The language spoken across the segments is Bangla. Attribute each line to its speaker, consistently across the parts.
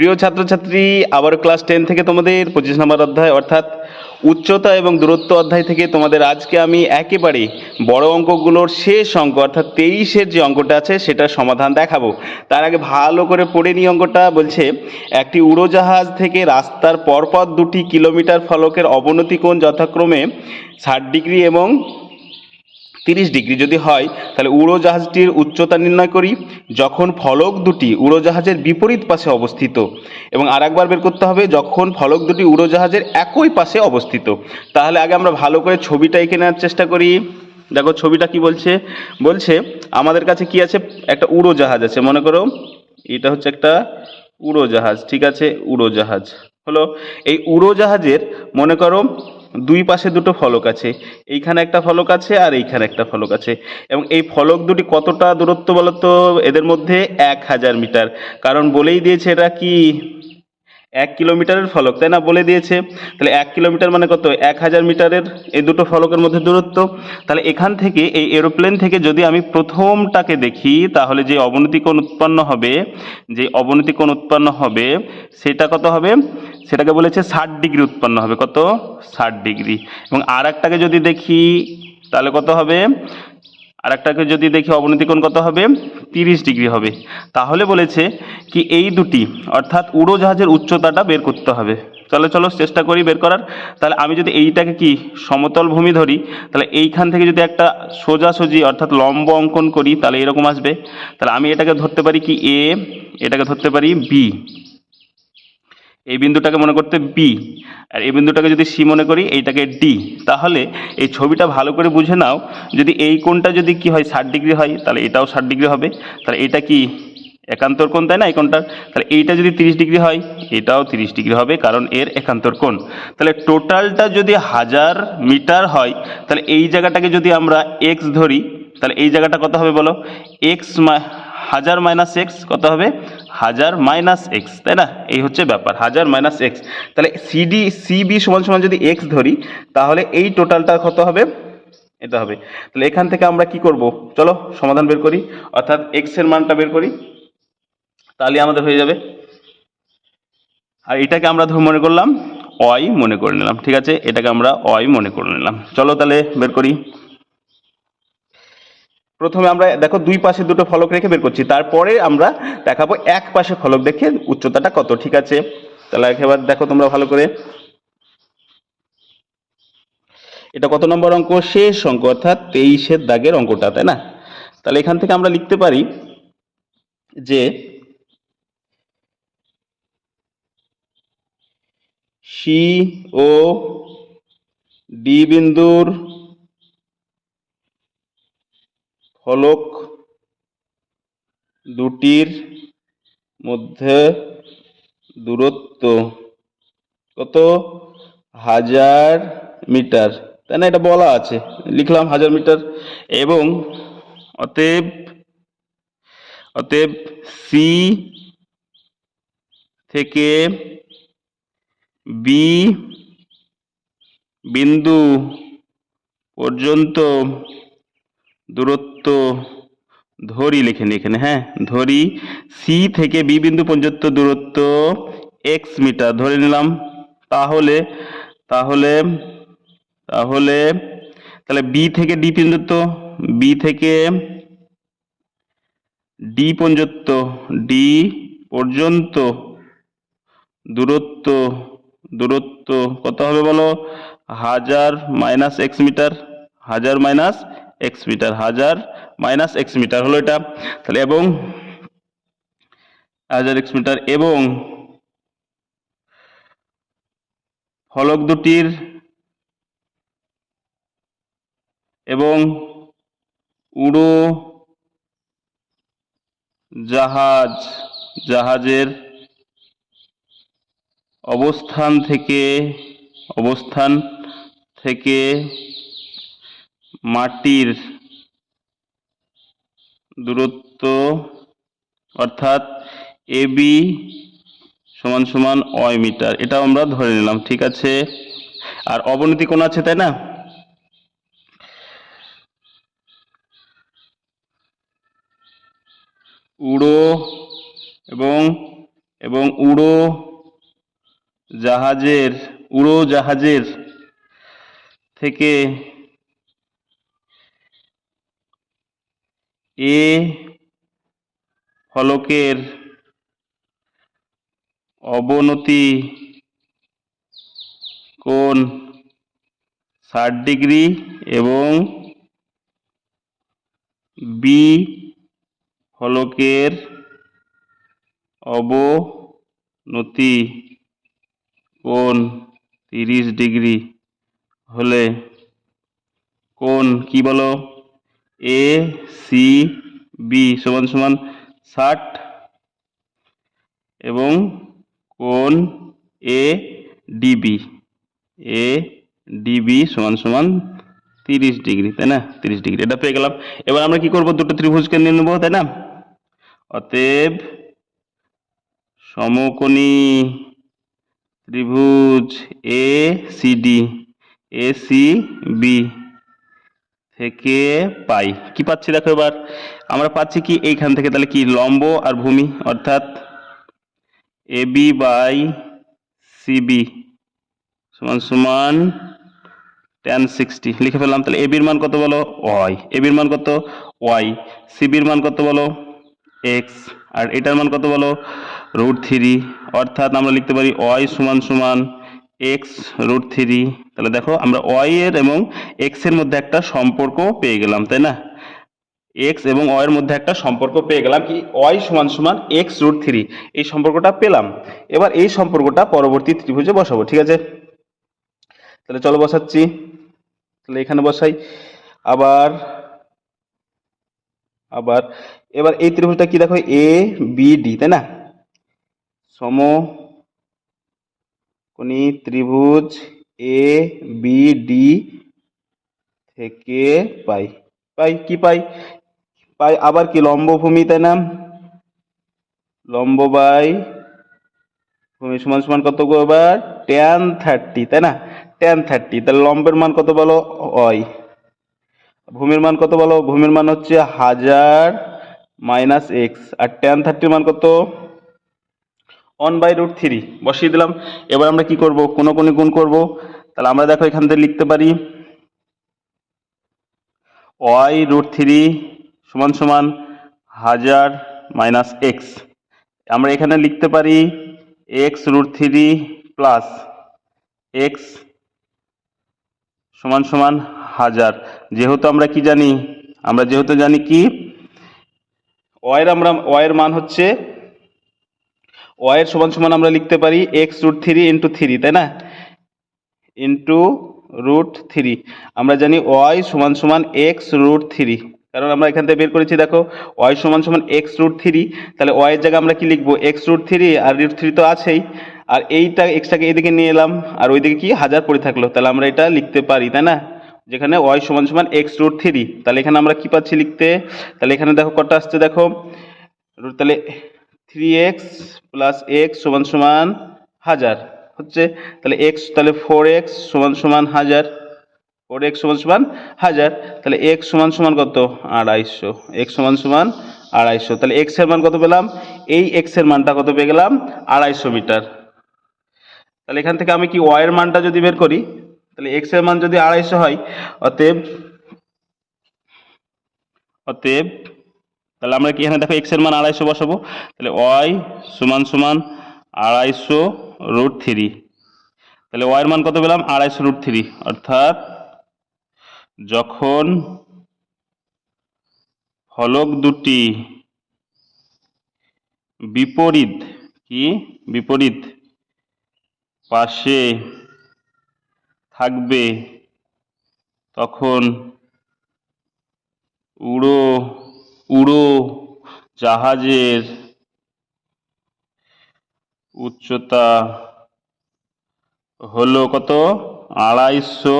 Speaker 1: প্রিয় ছাত্রছাত্রী আবার ক্লাস টেন থেকে তোমাদের পঁচিশ নম্বর অধ্যায়, অর্থাৎ উচ্চতা এবং দূরত্ব অধ্যায় থেকে তোমাদের আজকে আমি একেবারে বড় অঙ্কগুলোর শেষ অঙ্ক, অর্থাৎ তেইশের যে অঙ্কটা আছে সেটার সমাধান দেখাবো। তার আগে ভালো করে পড়ে নিই অঙ্কটা, বলছে, একটি উড়োজাহাজ থেকে রাস্তার পরপর দুটি কিলোমিটার ফলকের অবনতি কোণ যথাক্রমে ষাট ডিগ্রি এবং তিরিশ ডিগ্রি যদি হয়, তাহলে উড়োজাহাজটির উচ্চতা নির্ণয় করি। যখন ফলক দুটি উড়োজাহাজের বিপরীত পাশে অবস্থিত, এবং আরেকবার বের করতে হবে, যখন ফলক দুটি উড়োজাহাজের একই পাশে অবস্থিত। তাহলে আগে আমরা ভালো করে ছবিটা এঁকে নেওয়ার চেষ্টা করি। দেখো, ছবিটা কি বলছে? বলছে, আমাদের কাছে কি আছে? একটা উড়োজাহাজ আছে, মনে করো। এটা হচ্ছে একটা উড়োজাহাজ, ঠিক আছে? উড়োজাহাজ। হলো, এই উড়োজাহাজের, মনে করো দুই পাশে দুটো ফলক আছে। এইখানে একটা ফলক আছে আর এইখানে একটা ফলক আছে। এবং এই ফলক দুটি কতটা দূরত্ব বলতো? এদের মধ্যে এক হাজার মিটার। কারণ বলেই দিয়েছে এটা কি এক কিলোমিটারের ফলক, তাই না? বলে দিয়েছে। তাহলে এক কিলোমিটার মানে কত? এক হাজার মিটারের এই দুটো ফলকের মধ্যে দূরত্ব। তাহলে এখান থেকে, এই এরোপ্লেন থেকে যদি আমি প্রথমটাকে দেখি, তাহলে যে অবনতি কোণ উৎপন্ন হবে, যে অবনতি কোণ উৎপন্ন হবে, সেটা কত হবে? সেটাকে বলেছে ষাট ডিগ্রি উৎপন্ন হবে। কত? ষাট ডিগ্রি। এবং আর একটাকে যদি দেখি, তাহলে কত হবে? আর একটাকে যদি দেখি অবনতি কোণ কত হবে? তিরিশ ডিগ্রি হবে। তাহলে বলেছে কি এই দুটি, অর্থাৎ উড়োজাহাজের উচ্চতাটা বের করতে হবে। চলো চলো, চেষ্টা করি বের করার। তাহলে আমি যদি এইটাকে কি, সমতল ভূমি ধরি, তাহলে এইখান থেকে যদি একটা সোজাসুজি, অর্থাৎ লম্ব অঙ্কন করি, তাহলে এরকম আসবে। তাহলে আমি এটাকে ধরতে পারি কি এ এটাকে ধরতে পারি বি এই বিন্দুটাকে মনে করতে বি আর এই বিন্দুটাকে যদি সি মনে করি, এইটাকে ডি তাহলে এই ছবিটা ভালো করে বুঝে নাও, যদি এই কোণটা যদি কি হয়, ষাট ডিগ্রি হয়, তাহলে এটাও ষাট ডিগ্রি হবে। তাহলে এটা কি একান্তর কোণ, তাই না, এই কোণটার? তাহলে এইটা যদি তিরিশ ডিগ্রি হয়, এটাও তিরিশ ডিগ্রি হবে, কারণ এর একান্তর কোণ। তাহলে টোটালটা যদি হাজার মিটার হয়, তাহলে এই জায়গাটাকে যদি আমরা এক্স ধরি, তাহলে এই জায়গাটা কত হবে বলো? এক্স হাজার মাইনাস এক্স কত হবে? হাজার মাইনাস এক্স তাই না? এই হচ্ছে ব্যাপার, হাজার মাইনাস এক্স তাহলে সিডি সিবি সমান সমান যদি এক্স ধরি, তাহলে এই টোটালটা কত হবে? এটা হবে। তাহলে এখান থেকে আমরা কি করব? চলো সমাধান বের করি, অর্থাৎ এক্সের মানটা বের করি, তাহলে আমাদের হয়ে যাবে। আর এটাকে আমরা মনে করলাম অয় মনে করে নিলাম, ঠিক আছে? এটাকে আমরা অয় মনে করে নিলাম। চলো তাহলে বের করি। প্রথমে আমরা, দেখো, দুই পাশে দুটো ফলক রেখে বের করছি। তারপরে আমরা দেখাবো এক পাশে ফলক দেখে উচ্চতাটা কত, ঠিক আছে? তাহলে একেবার দেখো তোমরা ভালো করে। এটা কত নম্বর অঙ্ক? শেষ অঙ্ক, অর্থাৎ তেইশের দাগের অঙ্কটা, তাই না? তাহলে এখান থেকে আমরা লিখতে পারি যে সি ও ডি বিন্দুর ফলক দুটির মধ্যে দূরত্ব কত? হাজার মিটার। তাই না? এটা বলা আছে। লিখলাম হাজার মিটার। এবং অতএব অতএব সি থেকে বি বিন্দু পর্যন্ত দূরত্ব ধরি লিখে এখানে হ্যাঁ? ধরি সি থেকে বি বিন্দু পর্যন্ত দূরত্ব এক্স মিটার ধরে নিলাম। তাহলে তাহলে তাহলে তাহলে বি থেকে ডি পর্যন্ত বি থেকে ডি পর্যন্ত ডি পর্যন্ত দূরত্ব দূরত্ব কত হবে বলো? হাজার মাইনাস এক্স মিটার, হাজার মাইনাস এক্স মিটার হাজার মাইনাস এক্স মিটার হলো এটা। তাহলে এবং হাজার এক্স মিটার এবং ফলক দুটির এবং উড়ো জাহাজ, জাহাজের অবস্থান থেকে অবস্থান থেকে মাটির দূরত্ব অর্থাৎ এ বি সমান সমান অয় মিটার। এটাও আমরা ধরে নিলাম, ঠিক আছে? আর অবনতি কোণ আছে, তাই না? উড়ো এবং এবং উড়ো জাহাজের উড়ো জাহাজের থেকে এ ফলকের অবনতি কোণ ষাট ডিগ্রি এবং বি ফলকের অবনতি কোণ তিরিশ ডিগ্রি হলে কোণ কি বলো? এ সি বি সমান সমান ষাট এবং কোণ এ ডিবি এ ডিবি সমান সমান তিরিশ ডিগ্রি, তাই না? তিরিশ ডিগ্রি, এটা পেয়ে গেলাম। এবার আমরা কি করব? দুটো ত্রিভুজকে নিয়ে নেব, তাই না? অতএব সমকোণী ত্রিভুজ A C D A C B থেকে পাই। কি পাচ্ছি দেখো এবার? আমরা পাচ্ছি কি এইখান থেকে, তাহলে কি লম্ব আর ভূমি? অর্থাৎ এ বি বাই সিবি সমান সমান টেন সিক্সটি লিখে ফেললাম, তাহলে এবির মান কত বলো? ওয়াই। এবির মান কত? ওয়াই। সিবির মান কত বলো? এক্স। আর এটার মান কত বলো? Root three. অর্থাৎ আমরা লিখতে পারি ওয়াই সমান সমান এক্স রুট থ্রি তাহলে দেখো আমরা ওয়াই এর এবং এক্সের মধ্যে একটা সম্পর্ক পেয়ে গেলাম, তাই না? এক্স এবং ওয়াই এর মধ্যে একটা সম্পর্ক পেয়ে গেলাম কি? ওয়াই সমান সমান এক্স রুট থ্রি এই সম্পর্কটা পেলাম। এবার এই সম্পর্কটা পরবর্তী ত্রিভুজে বসাবো, ঠিক আছে? তাহলে চলো বসাচ্ছি। তাহলে এখানে বসাই। আবার আবার, এবার এই ত্রিভুজটা কি দেখো? এ বি ডি তাই না? সম কোনি ত্রিভুজ এ বি ডি থেকে পাই। পাই কি পাই? পাই আবার কি? লম্ব ভূমি তাই না লম্ব বাই ভূমি সমান সমান কত এবার টেন থার্টি তাই না? টেন থার্টি তাহলে লম্বের মান কত বলো? ওই। ভূমির মান কত বলো? ভূমির মান হচ্ছে হাজার মাইনাস এক্স আর টেন থার্টির মান কত? ওয়ান বাই রুট থ্রি বসিয়ে দিলাম। এবার আমরা কি করব? কোনো কোনো গুণ করব? তাহলে আমরা দেখো এখান থেকে লিখতে পারি ওয়াই রুট থ্রি সমান সমান হাজার মাইনাস এক্স আমরা এখানে লিখতে পারি x root three plus x সমান সমান হাজার। যেহেতু আমরা কি জানি? আমরা যেহেতু জানি কি? ওয়ের আমরা ওয়ের মান হচ্ছে ওয়ের সমান সমান আমরা লিখতে পারি x root three into three তাই না? ইন্টু রুট থ্রি আমরা জানি ওয়াই সমান সমান এক্স রুট থ্রি কারণ আমরা এখান থেকে বের করেছি, দেখো ওয়াই সমান সমান এক্স রুট থ্রি তাহলে ওয়াইয়ের জায়গায় আমরা কি লিখব? এক্স রুট থ্রি আর রুট থ্রি তো আছেই। আর এইটা এক্সটাকে এদিকে নিয়ে এলাম, আর ওইদিকে কি? হাজার পড়ে থাকল। তাহলে আমরা এটা লিখতে পারি, তাই না? যেখানে ওয়াই সমান সমান এক্স রুট থ্রি তাহলে এখানে আমরা কি পাচ্ছি লিখতে? তাহলে এখানে দেখো কটা আসছে, দেখো। তাহলে থ্রি এক্স প্লাস এক্স সমান সমান হাজার। হচ্ছে? তাহলে এক্স তাহলে ফোর এক্স সমান সমান হাজার। ফোর এক্স সমান সমান হাজার। তাহলে এক্স সমান সমান কত? আড়াইশো। এক্স সমান সমান আড়াইশো। তাহলে এক্সের মান কত পেলাম? এই এক্সের মানটা কত পেয়ে গেলাম? আড়াইশো মিটার। তাহলে এখান থেকে আমি কি ওয়াই এর মানটা যদি বের করি? তাহলে এক্সের মান যদি আড়াইশো হয়, অতএব অতএব তাহলে আমরা কি এখানে দেখো এক্সের মান আড়াইশো বসাবো। তাহলে ওয়াই সমান সমান আড়াইশো রুট থ্রি তাহলে ওয়াই এর মান কত পেলাম? আড়াইশো রুট থ্রি অর্থাৎ যখন ফলক দুটি বিপরীত কি? বিপরীত পাশে থাকবে তখন উড়ো উড়ো জাহাজের উচ্চতা হলো কত? আড়াইশো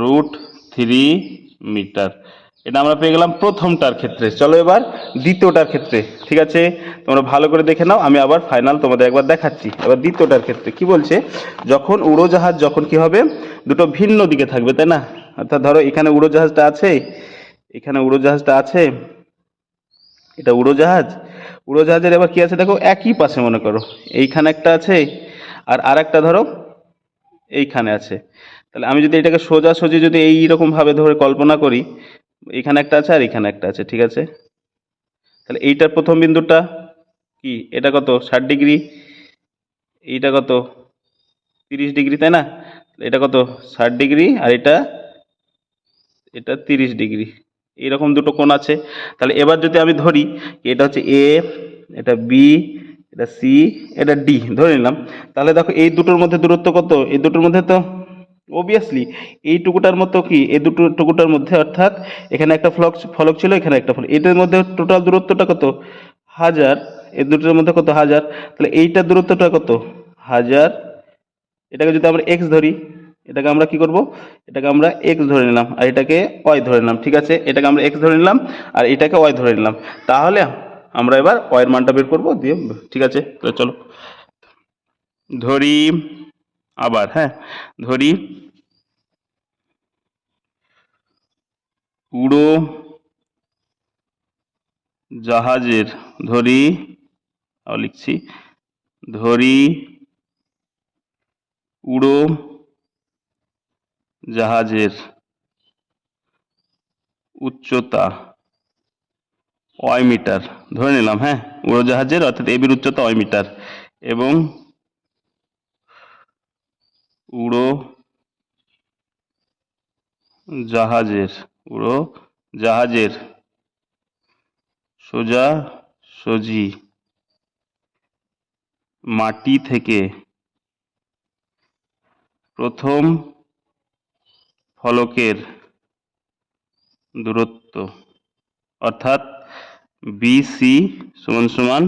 Speaker 1: রুট থ্রি মিটার। এটা আমরা পেয়ে গেলাম প্রথমটার ক্ষেত্রে। চলো এবার দ্বিতীয়টার ক্ষেত্রে, ঠিক আছে? তোমরা ভালো করে দেখে নাও, আমি আবার ফাইনাল তোমাদের একবার দেখাচ্ছি। এবার দ্বিতীয়টার ক্ষেত্রে কি বলছে? যখন উড়োজাহাজ যখন কি হবে? দুটো ভিন্ন দিকে থাকবে, তাই না? অর্থাৎ ধরো এখানে উড়োজাহাজটা আছে এখানে উড়োজাহাজটা আছে? এটা উড়োজাহাজ? উড়োজাহাজের এবার কি আছে দেখো? একই পাশে মনে করো। এইখানে একটা আছে আর আর একটা ধরো এইখানে আছে। তাহলে আমি যদি এটাকে সোজাসুজি যদি এই রকম ভাবে ধরে কল্পনা করি, এখানে একটা আছে আর এখানে একটা আছে, ঠিক আছে? তাহলে এইটার প্রথম বিন্দুটা কি? এটা কত? ষাট ডিগ্রি? এইটা কত? তিরিশ ডিগ্রি, তাই না? এটা কত? ষাট ডিগ্রি আর এটা এটা তিরিশ ডিগ্রি। এইরকম দুটো কোণ আছে। তাহলে এবার যদি আমি ধরি, এটা হচ্ছে এ এটা বি এটা সি এটা ডি ধরে নিলাম। তাহলে দেখো এই দুটোর মধ্যে দূরত্ব কত? এই দুটোর মধ্যে তো অবভিয়াসলি এই টুকুটার মতো কি? এই দুটো টুকুটার মধ্যে অর্থাৎ এখানে একটা ফলক ফলক ছিল, এখানে একটা ফলক। এটার মধ্যে টোটাল দূরত্বটা কত? হাজার। এই দুটোর মধ্যে কত? হাজার। তাহলে এইটার দূরত্বটা কত? হাজার। এটাকে যদি আমরা এক্স ধরি এটাকে আমরা কি করব? এটাকে আমরা এক্স ধরে নিলাম আর এটাকে ওয়াই ধরে নিলাম, ঠিক আছে? এটাকে আমরা এক্স ধরে নিলাম আর এটাকে ওয়াই ধরে নিলাম। তাহলে আমরা এবার ওয়াইয়ের মানটা বের করব দিয়ে, ঠিক আছে? তো চলো। ধরি আবার হ্যাঁ? ধরি উড়ো জাহাজের, ধরি লিখছি, ধরি উড়ো জাহাজের উচ্চতা ওয়াই মিটার। ধরে নিলাম হ্যাঁ? উড়োজাহাজের, অর্থাৎ এবির উচ্চতা ওয়াই মিটার। এবং উড়ো জাহাজের উড়ো জাহাজের সোজা সজি মাটি থেকে প্রথম ফলকের দূরত্ব। অর্থাৎ বিসি সমান সমান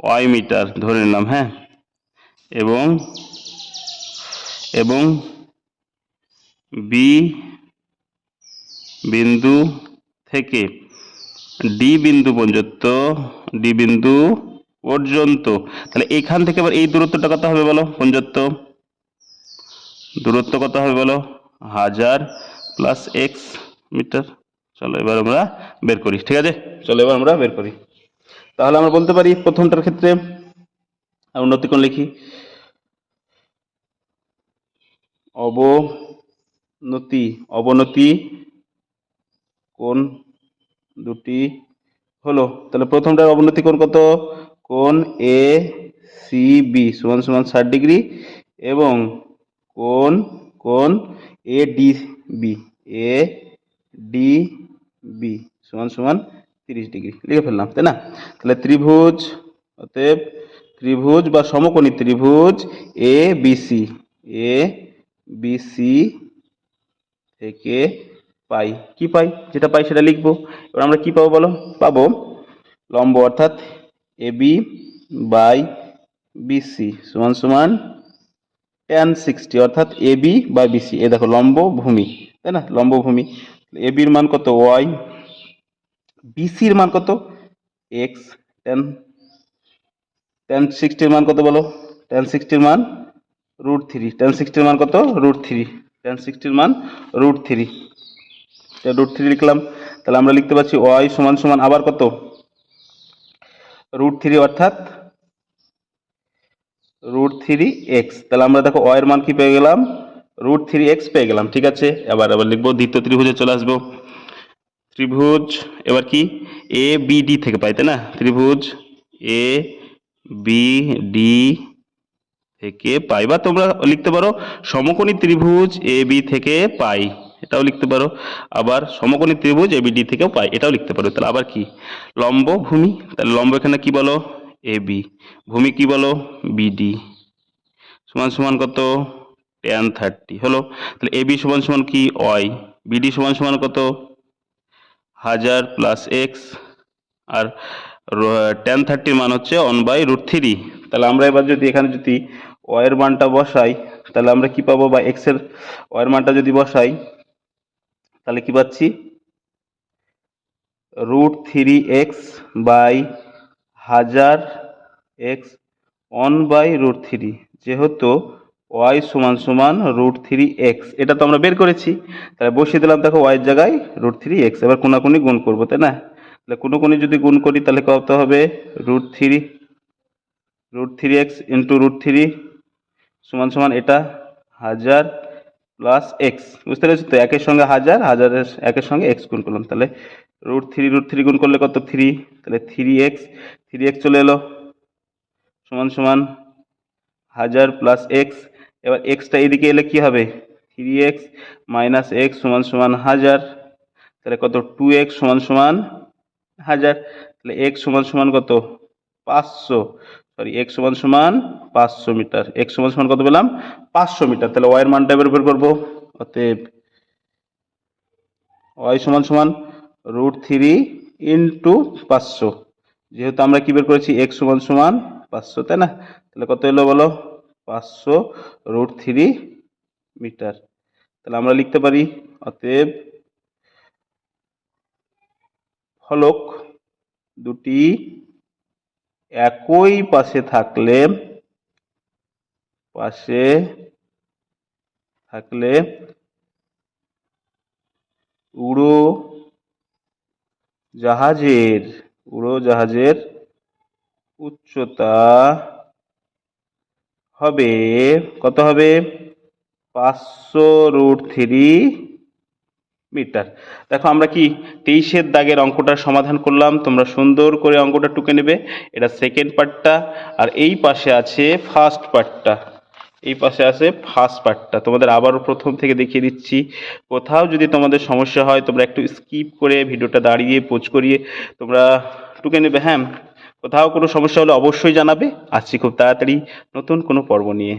Speaker 1: ওয়াই মিটার ধরে নিলাম হ্যাঁ? এবং এবং বি বিন্দু থেকে ডি বিন্দু পর্যন্ত ডি বিন্দু পর্যন্ত। তাহলে এখান থেকে আবার এই দূরত্বটা কত হবে বলো? পর্যন্ত দূরত্ব কত হবে বলো? হাজার প্লাস এক্স মিটার। চলো, এবার আমরা বের করি, ঠিক আছে? চলো, এবার আমরা বের করি। তাহলে আমরা বলতে পারি প্রথমটার ক্ষেত্রে উন্নতি কোণ লিখি। অবনতি অবনতি কোণ দুটি হলো। তাহলে প্রথমটার অবনতি কোণ কত? কোণ এ সি বি সমান সমান ষাট ডিগ্রি এবং কোণ কোণ A D B A D B সমান সমান তিরিশ ডিগ্রি, লিখে ফেললাম, তাই না? তাহলে ত্রিভুজ, অতএব ত্রিভুজ বা সমকোণী ত্রিভুজ এ বিসি এ বিসি থেকে পাই। কি পাই? যেটা পাই সেটা লিখব। এবার আমরা কি পাবো বলো? পাবো লম্ব, অর্থাৎ এ বি বাই বিসি সমান সমান টেন সিক্সটি অর্থাৎ এ বি বাই বিসি এ দেখো লম্ব ভূমি তাই না? লম্ব ভূমি এ বির মান কত? ওয়াই বিসির মান কত? এক্স টেন টেন সিক্সটির মান কত বলো? টেন সিক্সটির মান রুট থ্রি টেন সিক্সটির মান কত? রুট থ্রি টেন সিক্সটির মান রুট থ্রি রুট থ্রি লিখলাম। তাহলে আমরা লিখতে পারছি ওয়াই সমান সমান আবার কত? রুট থ্রি অর্থাৎ রুট থ্রি এক্স তাহলে আমরা দেখো ওয়ের মান কি পেয়ে গেলাম? রুট থ্রি এক্স পেয়ে গেলাম, ঠিক আছে? এবার আবার লিখব দ্বিতীয় ত্রিভুজে চলে আসব। ত্রিভুজ, এবার কি? এ বি ডি থেকে পাই, তাই না? ত্রিভুজ এ বি ডি থেকে পাই, বা তোমরা লিখতে পারো সমকোণী ত্রিভুজ এ বি থেকে পাই, এটাও লিখতে পারো। আবার সমকোণী ত্রিভুজ এ বি ডি থেকেও পাই, এটাও লিখতে পারো। তাহলে আবার কি? লম্ব ভূমি তাহলে লম্ব এখানে কি বলো? এ বি ভূমি কি বলো? বিডি সমান সমান কত? টেন থার্টি হলো? তাহলে এ বি সমান সমান কি? ওয়াই বিডি সমান সমান কত? হাজার প্লাস এক্স আর টেন থার্টির মান হচ্ছে ওয়ান বাই রুট থ্রি তাহলে আমরা এবার যদি এখানে যদি ওয়ের মানটা বসাই, তাহলে আমরা কি পাবো? বা এক্সের ওয়ের মানটা যদি বসাই, তাহলে কি পাচ্ছি? রুট থ্রি এক্স বাই হাজার x one by root three, যেহেতু ওয়াই সমান সমান রুট থ্রি এক্স। এটা তো আমরা বের করেছি। তাহলে বসিয়ে দিলাম, দেখো ওয়াইয়ের জায়গায় রুট থ্রি এক্স। এবার কোনাকুনি গুণ করব, তাই না? তাহলে কোনো কোনো যদি গুণ করি, তাহলে কত হবে? Root three root three x into root three সমান সমান এটা হাজার প্লাস এক্স। বুঝতে পেরেছ তো? একের সঙ্গে হাজার, হাজারের একের সঙ্গে এক্স গুণ করলাম। তাহলে রুট থ্রি রুট থ্রি গুণ করলে কত? থ্রি তাহলে থ্রি এক্স থ্রি এক্স চলে এলো। সমান সমান হাজার প্লাস এক্স এবার এক্সটা এদিকে এলে কি হবে? থ্রি এক্স মাইনাস এক্স সমান সমান হাজার, তাহলে কত? টু এক্স সমান সমান হাজার, তাহলে এক্স সমান সমান কত? পাঁচশো সরি এক্স সমান সমান পাঁচশো মিটার এক্স সমান সমান কত পেলাম? পাঁচশো মিটার, তাহলে ওয়াইয়ের মানটা এবার বের করব। অতএব ওয়াই সমান সমান রুট থ্রি ইন্টু পাঁচশো। যেহেতু আমরা কি বের করেছি? এক্স সমান সমান পাঁচশো, তাই না? তাহলে কত এলো বলো? পাঁচশো রুট থ্রি মিটার। তাহলে আমরা লিখতে পারি অতএব ফলক দুটি একই পাশে থাকলে পাশে থাকলে উড়ো জাহাজের, উড়োজাহাজের উচ্চতা হবে, কত হবে? পাঁচশো রুট থ্রি মিটার। দেখো, আমরা কি তেইশের দাগের অঙ্কটা সমাধান করলাম? তোমরা সুন্দর করে অঙ্কটা টুকে নেবে। এটা সেকেন্ড পার্টটা, আর এই পাশে আছে ফার্স্ট পার্টটা। এই পাশে আছে ফার্স্ট পার্টটা তোমাদের আবারও প্রথম থেকে দেখিয়ে দিচ্ছি। কোথাও যদি তোমাদের সমস্যা হয়, তোমরা একটু স্কিপ করে ভিডিওটা দাঁড়িয়ে, পোজ করিয়ে তোমরা টুকে নেবে। হ্যাঁ কোথাও কোনো সমস্যা হলে অবশ্যই জানাবে। আসছি খুব তাড়াতাড়ি নতুন কোনো পর্ব নিয়ে।